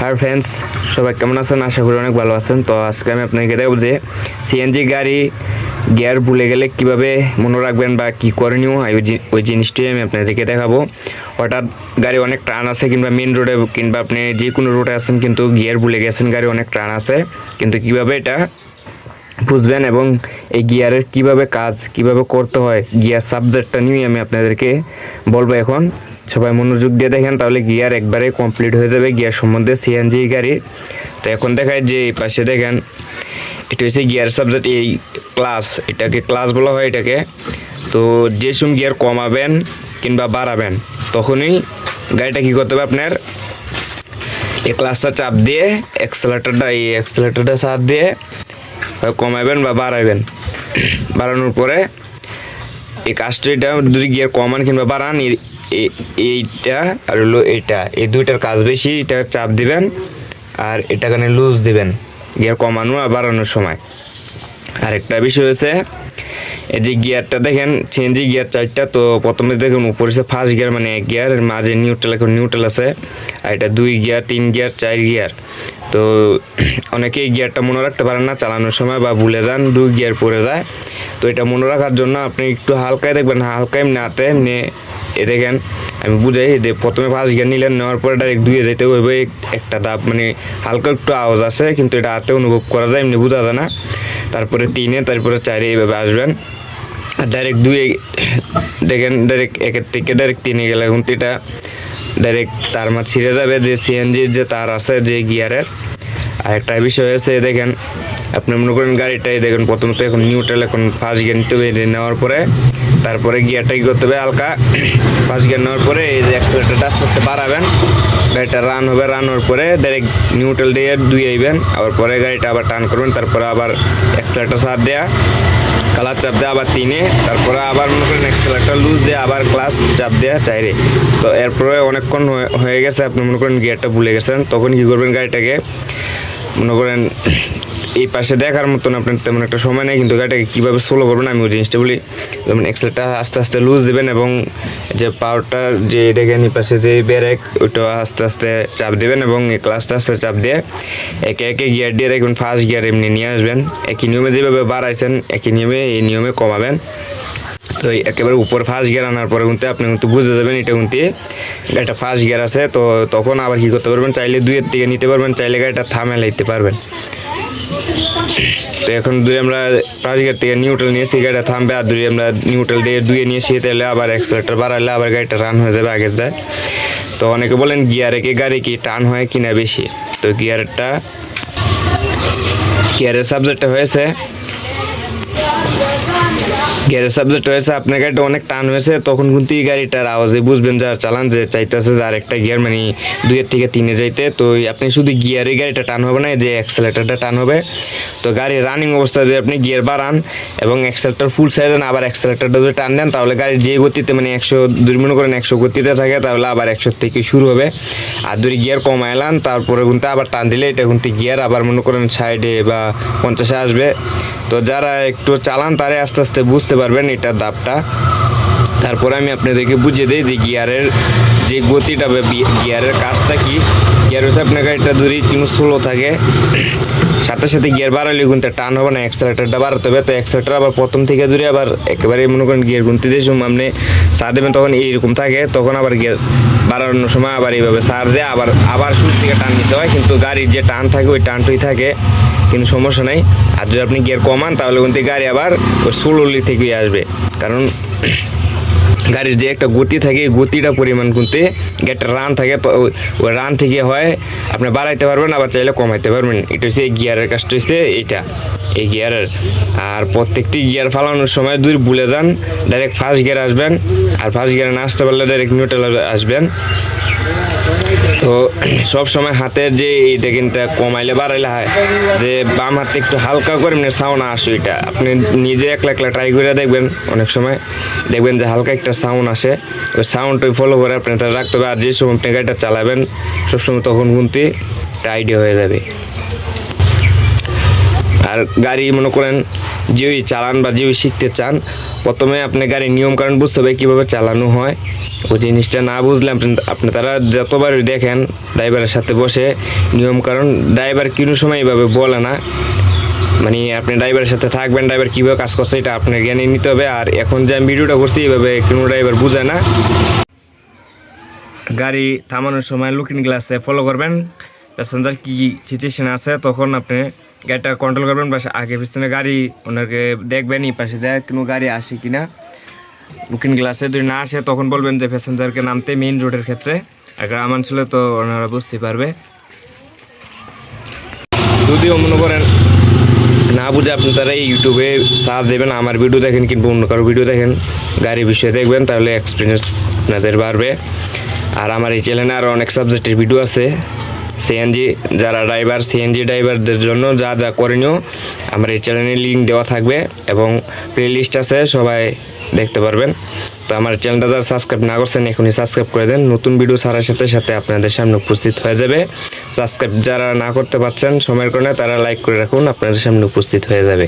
Her friends সবাই কেমন আছেন? আশা করি অনেক ভালো আছেন। তো আজকে আমি আপনাকে দেবো যে সিএনজি গাড়ি গিয়ার ভুলে গেলে কীভাবে মনে রাখবেন বা কী করণীয় ওই ওই জিনিসটি আমি আপনাদেরকে দেখাবো। হঠাৎ গাড়ি অনেক টান আছে কিংবা মেন রোডে কিংবা আপনি যে কোনো রোডে আছেন কিন্তু গিয়ার ভুলে গেছেন, গাড়ি অনেক টান আছে। কিন্তু কীভাবে এটা বুঝবেন এবং এই গিয়ারের কীভাবে কাজ, কীভাবে করতে হয়, গিয়ার সাবজেক্টটা নিয়ে আমি আপনাদেরকে বলব এখন। সবাই মনোযোগ দিয়ে দেখেন, তাহলে গিয়ার একবারে কমপ্লিট হয়ে যাবে গিয়ার সম্বন্ধে সিএনজি গাড়ি। তো এখন দেখায় যে এই পাশে দেখেন, এটা হচ্ছে গিয়ার সাবজেক্ট, এই ক্লাস এটাকে ক্লাস বলা হয় এটাকে। তো যে সময় গিয়ার কমাবেন কিংবা বাড়াবেন, তখনই গাড়িটা কী করতে হবে আপনার? এই ক্লাসটা চাপ দিয়ে এক্সেলেটারটা এই এক্সেলেটারটা চাপ দিয়ে কমাবেন বা বাড়াবেন। বাড়ানোর পরে এই কাজটা এটা যদি গিয়ার কমান কিংবা বাড়ান এইটা আর হলো এইটা এই দুইটার কাজ বেশি, এটা চাপ দিবেন আর এটা কানে লুজ দিবেন। গিয়ার কমানো আর বাড়ানোর সময়। আর একটা বিষয় হয়েছে, এই যে গিয়ারটা দেখেন চেঞ্জি গিয়ার চারটা, তো প্রথমে দেখুন উপরে সে ফার্স্ট গিয়ার মানে এক গিয়ার মাঝে নিউট্রাল এখন নিউট্রাল আছে। আর এটা দুই গিয়ার, তিন গিয়ার, চার গিয়ার। তো অনেকেই গিয়ারটা মনে রাখতে পারেন না, চালানোর সময় বা ভুলে যান, দুই গিয়ার পড়ে যায়। তো এটা মনে রাখার জন্য আপনি একটু হালকায় দেখবেন হালকা এমনি হাতে এমনি এ দেখেন আমি বুঝাই যে প্রথমে ফার্স্ট গিয়ার নিলেন, নেওয়ার পরে ডাইরেক্ট দুয়ে যেতে ওইভাবে একটা দাপ মানে হালকা একটু আওয়াজ আছে, কিন্তু এটা হাতে অনুভব করা যায়, এমনি বোঝা যায় না। তারপরে তিনে, তারপরে চারে এইভাবে আসবেন। আর ডাইরেক্ট দুয়ে দেখেন ডাইরেক্ট একের থেকে ডাইরেক্ট তিনে গেলে এখন তো এটা ডাইরেক্ট তার মাছ ছিঁড়ে যাবে, যে সিএনজির যে তার আছে, যে গিয়ারের আর একটা বিষয় হয়েছে দেখেন, আপনি মনে করেন গাড়িটাই, দেখেন, প্রথমত এখন নিউট্রাল এখন ফার্স্ট গিয়ার নিতে নেওয়ার পরে তারপরে গিয়ারটা কি করতে হবে হালকা। ফার্স্ট গিয়ার নেওয়ার পরে এই যে অ্যাক্সিলেটারটা আস্তে আস্তে বাড়াবেন। গাড়িটা রান হবে রান হওয়ার পরে ডাইরেক্ট নিউট্রাল দিয়ে দুই আইবেন। আবার পরে গাড়িটা আবার টার্ন করবেন, তারপরে আবার অ্যাক্সিলেটার সাথ দেয়া। কালার চাপ দেওয়া আবার তিনে, তারপরে আবার মনে করেন এক্সেলারটা লুজ দিয়ে, আবার ক্লাস চাপ দেওয়া চাইরে। তো এরপরে অনেকক্ষণ হয়ে গেছে, আপনি মনে করেন গিয়ারটা ভুলে গেছেন, তখন কী করবেন গাড়িটাকে মনে করেন, এই পাশে দেখার মতন আপনার তেমন একটা সময় নেই, কিন্তু গাড়িটাকে কীভাবে স্লো করবেন আমি ওই জিনিসটা বলি। যেমন এক্সেলটা আস্তে আস্তে লুজ দেবেন এবং যে পাওয়ারটা যে দেখেন এই পাশে যে ব্রেক ওইটা আস্তে আস্তে চাপ দেবেন এবং এই ক্লাসটা আস্তে চাপ দিয়ে একে একে গিয়ার দিয়ে রাখবেন ফার্স্ট গিয়ার এমনি নিয়ে আসবেন। একই নিয়মে যেভাবে বাড়াইছেন, একই নিয়মে, এই নিয়মে কমাবেন। তো একেবারে উপর ফার্স্ট গিয়ার আনার পরে কিন্তু আপনি কিন্তু বুঝে যাবেন এটা কিন্তু একটা ফার্স্ট গিয়ার আছে। তো তখন আবার কি করতে পারবেন? চাইলে দুইয়ের থেকে নিতে পারবেন, চাইলে গাড়িটা থামে লাইতে পারবেন। তো এখন দুই আমরা ফার্স্ট গিয়ার থেকে নিউট্রাল নিয়েছি, গাড়িটা থামবে, আর দুই আমরা নিউট্রাল দিয়ে দুয়ে নিয়েছি, তাহলে আবার এক্সেলেটার বাড়ালে আবার গাড়িটা রান হয়ে যাবে আগের দেয়। তো অনেকে বলেন গিয়ারে কি গাড়ি কি টান হয় কিনা বেশি? তো গিয়ারটা গিয়ারের সাবজেক্টটা হয়েছে গিয়ারের সাবজেক্ট হয়েছে আপনার গাড়িটা অনেক টান হয়েছে, তখন কিন্তু এই গাড়িটার আওয়াজে বুঝবেন যার চালান যে চাইতেছে যে আরেকটা গিয়ার মানে দুইয়ের থেকে তিনে যাইতে। তো আপনি শুধু গিয়ারে গাড়িটা টান হবে না যে অ্যাক্সেলেটারটা টান হবে। তো গাড়ি রানিং অবস্থায় যদি আপনি গিয়ার বাড়ান এবং অ্যাক্সেলেটার ফুল সাইজ দেন, আবার অ্যাক্সেলেটারটা যদি টান দেন, তাহলে গাড়ি যে গতিতে মানে একশো দুই মনে করেন একশো গতিতে থাকে, তাহলে আবার একশো থেকে শুরু হবে। আর যদি গিয়ার কমাইলাম তারপরে কিন্তু আবার টান দিলে এটা কিন্তু গিয়ার, আবার মনে করেন সাইডে বা পঞ্চাশে আসবে। তো যারা একটু চালান তারা আস্তে আস্তে বুঝতে পারবেন এটার দাপটা তারপরে আমি আপনাদেরকে বুঝিয়ে দিই যে গিয়ারের যে গতিটা বা গিয়ারের কাজটা কি। গিয়ার হচ্ছে আপনার গাড়িটা যদি কোনো স্লো থাকে, সাথে সাথে গিয়ার বাড়ালে কিন্তু টান হবে না এক্সেলেটারটা বাড়াতে হবে। তো এক্সেলেটার আবার প্রথম থেকে যদি আবার একেবারে মনে করেন গিয়ার গুনতে দিয়ে আপনি সার দেবেন তখন এইরকম থাকে, তখন আবার গিয়ার বাড়ানোর সময় আবার এইভাবে সার দেয় আবার আবার শুরু থেকে টান নিতে হয়। কিন্তু গাড়ির যে টান থাকে, ওই টানটাই থাকে কিন্তু সমস্যা নেই। আর যদি আপনি গিয়ার কমান, তাহলে কিন্তু গাড়ি আবার ওই সুললি থেকেই আসবে। কারণ গাড়ির যে একটা গতি থাকে গতিটা পরিমাণ কিন্তু একটা রান থাকে ওই- রান থেকে হয়, আপনি বাড়াইতে পারবেন, আবার চাইলে কমাইতে পারবেন। এটা হচ্ছে এই গিয়ারের কাজটা হচ্ছে এইটা। এই গিয়ারের আর প্রত্যেকটি গিয়ার ফালানোর সময় দুই ভুলে যান ডাইরেক্ট ফার্স্ট গিয়ার আসবেন, আর ফার্স্ট গিয়ারে না আসতে পারলে ডাইরেক্ট নিউট্রাল আসবেন। তো সব সময় হাতের যে এই দেখেনটা কমাইলে বাড়াইলে হয়। যে বাম হাতে একটু হালকা করে মানে সাউন্ড আসে এটা আপনি নিজে একলা একলা ট্রাই করে দেখবেন অনেক সময়। দেখবেন যে হালকা একটা সাউন্ড আসে। ওই সাউন্ডটাই ফলো করে আপনি এটা রাখতে হবে। আর যে সময় আপনি গাড়িটা চালাবেন সবসময় তখন কিন্তু আইডিয়া হয়ে যাবে। আর গাড়ি মনে করেন যেই চালান বা যেই শিখতে চান, প্রথমে আপনি গাড়ির নিয়মকানুন বুঝতে হবে কীভাবে চালানো হয়। ওই জিনিসটা না বুঝলে আপনি আপনি তারা যতবার দেখেন ড্রাইভারের সাথে বসে নিয়মকানুন, ড্রাইভার কোনো সময় এইভাবে বলে না। মানে আপনি ড্রাইভারের সাথে থাকবেন, ড্রাইভার কীভাবে কাজ করছে এটা আপনার জ্ঞানে নিতে হবে। আর এখন যে আমি ভিডিওটা করছি এইভাবে কোনো ড্রাইভার বুঝে না। গাড়ি থামানোর সময় লুকিং গ্লাসে ফলো করবেন। প্যাসেঞ্জার কী সিচুয়েশন আছে, তখন আপনি গাড়িটা কন্ট্রোল করবেন বা আগে পিছনে গাড়ি, ওনাকে দেখবেন, এই পাশে দেখ কোনো গাড়ি আসে কিনা। লুকিং গ্লাসে যদি না আসে, তখন বলবেন যে প্যাসেঞ্জারকে নামতে মেইন রোডের ক্ষেত্রে। আর গ্রামাঞ্চলে তো ওনারা বুঝতে পারবে। যদিও মনে করেন, না বুঝে আপনি তারা ইউটিউবে সার্চ দেবেন, আমার ভিডিও দেখেন কিংবা অন্য কারও ভিডিও দেখেন, গাড়ির বিষয়ে দেখবেন, তাহলে এক্সপিরিয়েন্স আপনাদের বাড়বে। আর আমার এই চ্যানেলে আরও অনেক সাবজেক্টের ভিডিও আছে। সিএনজি যারা ড্রাইভার সিএনজি ড্রাইভারদের জন্য যা যা করণীয়, আমার এই চ্যানেলে লিঙ্ক দেওয়া থাকবে এবং প্লে লিস্ট আছে, সবাই দেখতে পারবেন। তো আমার চ্যানেলটা যারা সাবস্ক্রাইব না করছেন, এখনই সাবস্ক্রাইব করে দেন। নতুন ভিডিও ছাড়ার সাথে সাথে আপনাদের সামনে উপস্থিত হয়ে যাবে। সাবস্ক্রাইব যারা না করতে পারছেন, সময়ের কারণে তারা লাইক করে রাখুন, আপনাদের সামনে উপস্থিত হয়ে যাবে।